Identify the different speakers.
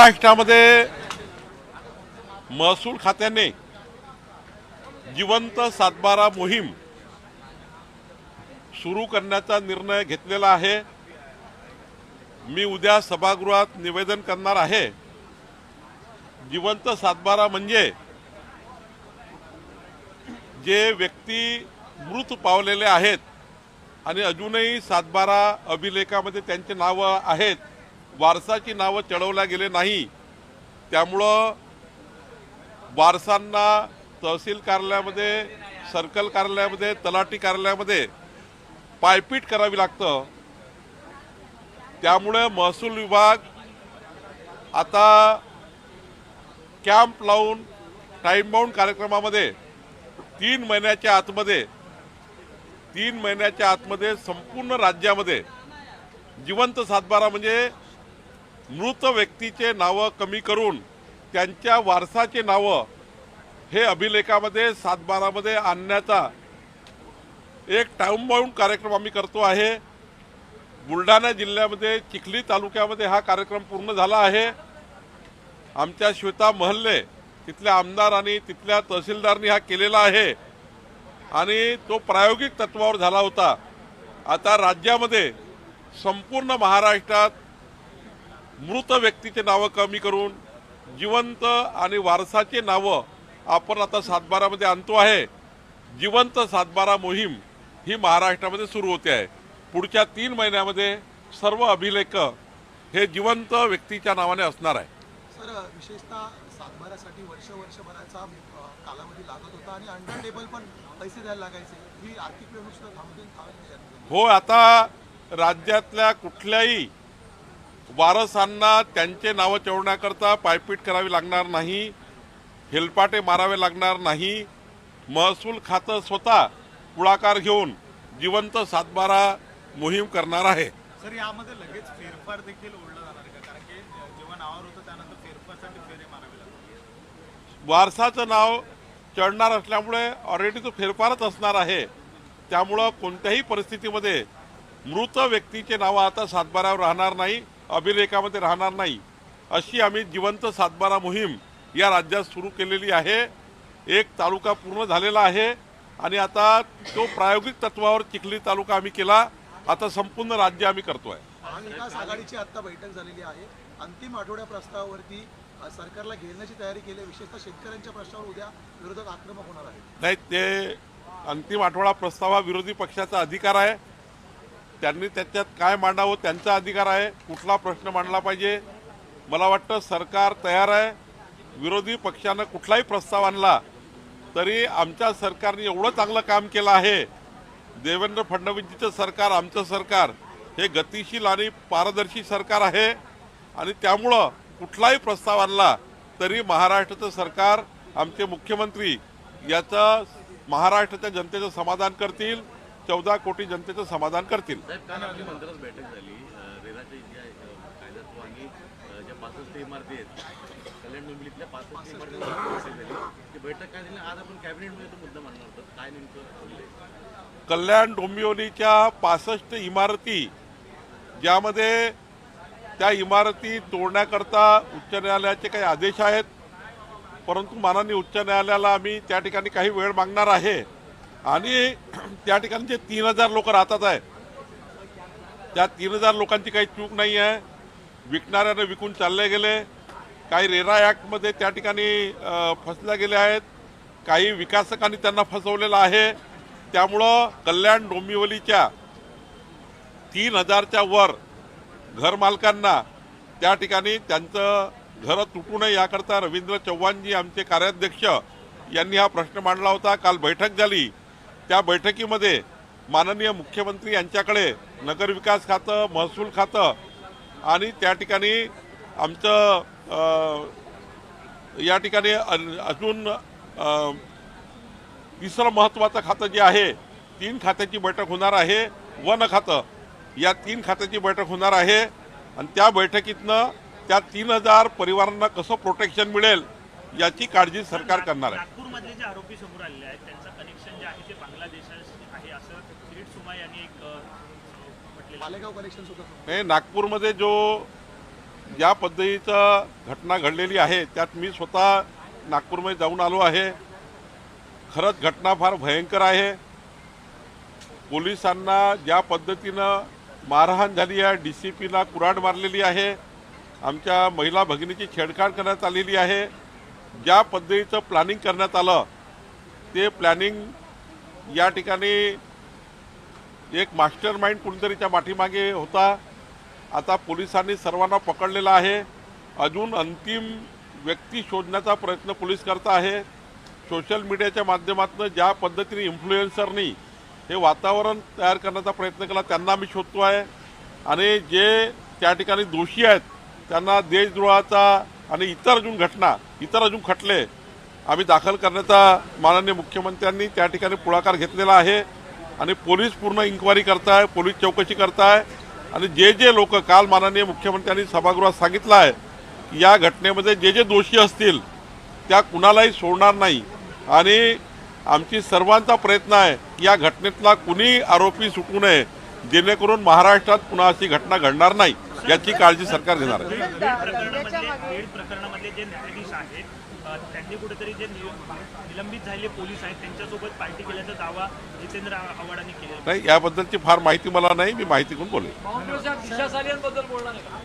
Speaker 1: महाराष्ट्रामध्ये महसूल खात्याने जिवंत सातबारा मोहीम सुरू करण्याचा निर्णय घेतलेला आहे. मी उद्या सभागृहात निवेदन करणार आहे. जिवंत सातबारा म्हणजे जे व्यक्ती मृत पावलेले आहेत आणि अजूनही सातबारा अभिलेखामध्ये त्यांचे नावं आहेत वारसाची नावं चढवल्या गेले नाही. त्यामुळं वारसांना तहसील कार्यालयामध्ये सर्कल कार्यालयामध्ये तलाठी कार्यालयामध्ये पायपीट करावी लागतं. त्यामुळे महसूल विभाग आता कॅम्प लावून टाईमबाऊंड कार्यक्रमामध्ये तीन महिन्याच्या आतमध्ये तीन महिन्याच्या आतमध्ये संपूर्ण राज्यामध्ये जिवंत सातबारा म्हणजे मृत व्यक्तीचे नावं कमी करून त्यांच्या वारसाचे नावं हे अभिलेखामध्ये सातबारामध्ये आणण्याचा एक टाइम बाउंड कार्यक्रम आम्ही करतो आहे. बुलढाणा जिल्ह्यामध्ये चिखली तालुक्यामध्ये हा कार्यक्रम पूर्ण झाला आहे. आमच्या श्वेता महल्ले तिथल्या आमदार आणि तिथल्या तहसीलदारनी हा केलेला आहे. आणि तो प्रायोगिक तत्वावर झाला होता. आता राज्यामध्ये संपूर्ण महाराष्ट्रात मृत व्यक्तीचे नावं कमी करून जिवंत आणि वारसाचे नावं आपण आता सातबारामध्ये आणतो आहे. जिवंत सातबारा मोहीम ही महाराष्ट्रामध्ये सुरू होते आहे. पुढच्या तीन महिन्यामध्ये सर्व अभिलेख हे जिवंत व्यक्तीच्या नावाने असणार आहे.
Speaker 2: सर विशेषतः सातबाऱ्यासाठी वर्ष वर्षभराचा कालावधी लागत होता आणि अंडर टेबल पण पैसे द्यायला लागायचे. ही आर्थिक
Speaker 1: हो आता राज्यातल्या कुठल्याही वारसांना त्यांचे नावं चढवण्याकरता पायपीट करावी लागणार नाही हेलपाटे मारावे लागणार नाही. महसूल खातं स्वतः पुढाकार घेऊन जिवंत सातबारा मोहीम करणार आहे.
Speaker 3: सर यामध्ये लगेच फेरफार देखील ओढला जाणार आहे का? कारण की जेव्हा नावावर होतं त्यानंतर फेरफारसाठी फेरे मारावे लागतात.
Speaker 1: वारसाचं नाव चढणार असल्यामुळे ऑलरेडी तो फेरफारच असणार आहे. त्यामुळं कोणत्याही परिस्थितीमध्ये मृत व्यक्तीचे नावं आता सातबारावर राहणार नाही. अभिलेखामध्ये राहणार नाही. अशी आम्ही जिवंत सातबारा मोहीम या राज्यात सुरू केलेली आहे. एक तालुका पूर्ण झालेला आहे आणि आता तो प्रायोगिक तत्वावर चिखली तालुका आम्ही केला. आता संपूर्ण राज्य आम्ही करतोय.
Speaker 2: महाविकास आघाडीची आता बैठक झालेली आहे. अंतिम आठवड्या प्रस्तावावरती सरकारला घेण्याची तयारी केली आहे. विशेषतः शेतकऱ्यांच्या प्रश्नावर उद्या विरोधक आक्रमक होणार आहेत.
Speaker 1: नाही ते अंतिम आठवडा प्रस्ताव हा विरोधी पक्षाचा अधिकार आहे. त्यांनी त्याच्यात काय मांडावं त्यांचा अधिकार आहे. कुठला प्रश्न मांडला पाहिजे? मला वाटतं सरकार तयार आहे. विरोधी पक्षानं कुठलाही प्रस्ताव आणला तरी आमच्या सरकारने एवढं चांगलं काम केलं आहे. देवेंद्र फडणवीसजीचं सरकार आमचं सरकार हे गतिशील आणि पारदर्शी सरकार आहे. आणि त्यामुळं कुठलाही प्रस्ताव आणला तरी महाराष्ट्राचं सरकार आमचे मुख्यमंत्री याचं महाराष्ट्राच्या जनतेचं समाधान करतील. चौदा कोटी जनतेचं समाधान करतील.
Speaker 4: बैठक झाली. कल्याण
Speaker 1: डोंबिवलीच्या पासष्ट इमारती ज्यामध्ये त्या इमारती तोडण्याकरता उच्च न्यायालयाचे काही आदेश आहेत. परंतु माननीय उच्च न्यायालयाला आम्ही त्या ठिकाणी काही वेळ मागणार आहे. आणि त्या ठिकाणी जे तीन हजार लोक राहतात आहे त्या तीन हजार लोकांची काही चूक नाही आहे. विकणाऱ्यानं विकून चालले गेले. काही रेरा ॲक्टमध्ये त्या ठिकाणी फसल्या गेल्या आहेत. काही विकासकांनी त्यांना फसवलेलं आहे. त्यामुळं कल्याण डोंबिवलीच्या तीन हजारच्या वर घरमालकांना त्या ठिकाणी त्यांचं घरं तुटू नये याकरता रवींद्र चव्हाणजी आमचे कार्याध्यक्ष यांनी हा प्रश्न मांडला होता. काल बैठक झाली. त्या बैठकीमध्ये माननीय मुख्यमंत्री यांच्याकडे नगरविकास खातं महसूल खातं आणि त्या ठिकाणी आमचं या ठिकाणी अजून तिसरं महत्त्वाचं खातं जे आहे तीन खात्याची बैठक होणार आहे वन खातं. या तीन खात्याची बैठक होणार आहे आणि त्या बैठकीतनं त्या तीन हजार परिवारांना कसं प्रोटेक्शन मिळेल याची काळजी सरकार करणार आहे.
Speaker 5: नागपूरमधले जे आहे ते बांगलादेशाशी आहे असं किरीट सुमा यांनी एक.
Speaker 2: मालेगाव सुद्धा
Speaker 1: नाही नागपूरमध्ये जो ज्या पद्धतीचं घटना घडलेली आहे त्यात मी स्वतः नागपूरमध्ये जाऊन आलो आहे. खरंच घटना फार भयंकर आहे. पोलिसांना ज्या पद्धतीनं मारहाण झाली आहे डी सी पीला कुराड मारलेली आहे आमच्या महिला भगिनीची छेडछाड करण्यात आलेली आहे. ज्या पद्धतीचं प्लॅनिंग करण्यात आलं ते प्लॅनिंग या ठिकाणी एक मास्टर माइंड कुणीतरीच्या पाठीमागे होता. आता पोलिसांनी सर्वांना पकडलेला आहे. अजून अंतिम व्यक्ती शोधण्याचा प्रयत्न पोलीस करत आहे. सोशल मीडियाच्या माध्यमातून ज्या पद्धतीने इन्फ्लुएन्सरनी हे वातावरण तयार करण्याचा प्रयत्न केला त्यांना आम्ही शोधतो आहे आणि जे त्या ठिकाणी दोषी आहेत त्यांना देशद्रोहाचा आणि इतर अजून घटना इतर अजून खटले आम्ही दाखल करण्याचा माननीय मुख्यमंत्र्यांनी त्या ठिकाणी पुढाकार घेतलेला आहे. आणि पोलीस पूर्ण इन्क्वायरी करताय पोलीस चौकशी करताय. आणि जे जे लोक काल माननीय मुख्यमंत्र्यांनी सभागृहात सांगितलं आहे की या घटनेमध्ये जे जे दोषी असतील त्या कुणालाही सोडणार नाही. आणि आमची सर्वांचा प्रयत्न आहे या घटनेतला कुणी आरोपी सुटू नये जेणेकरून महाराष्ट्रात पुन्हा अशी घटना घडणार नाही याची काळजी सरकार घेणार आहे.
Speaker 5: त्यांनी कुठेतरी जे निलंबित झालेले पोलीस आहेत त्यांच्यासोबत पार्टी केल्याचा दावा जितेंद्र आव्हाडांनी केलेला
Speaker 1: नाही याबद्दलची फार माहिती मला नाही मी माहिती घेऊन बोलेन.
Speaker 6: दिशा सालियांबद्दल बोलणार आहे का?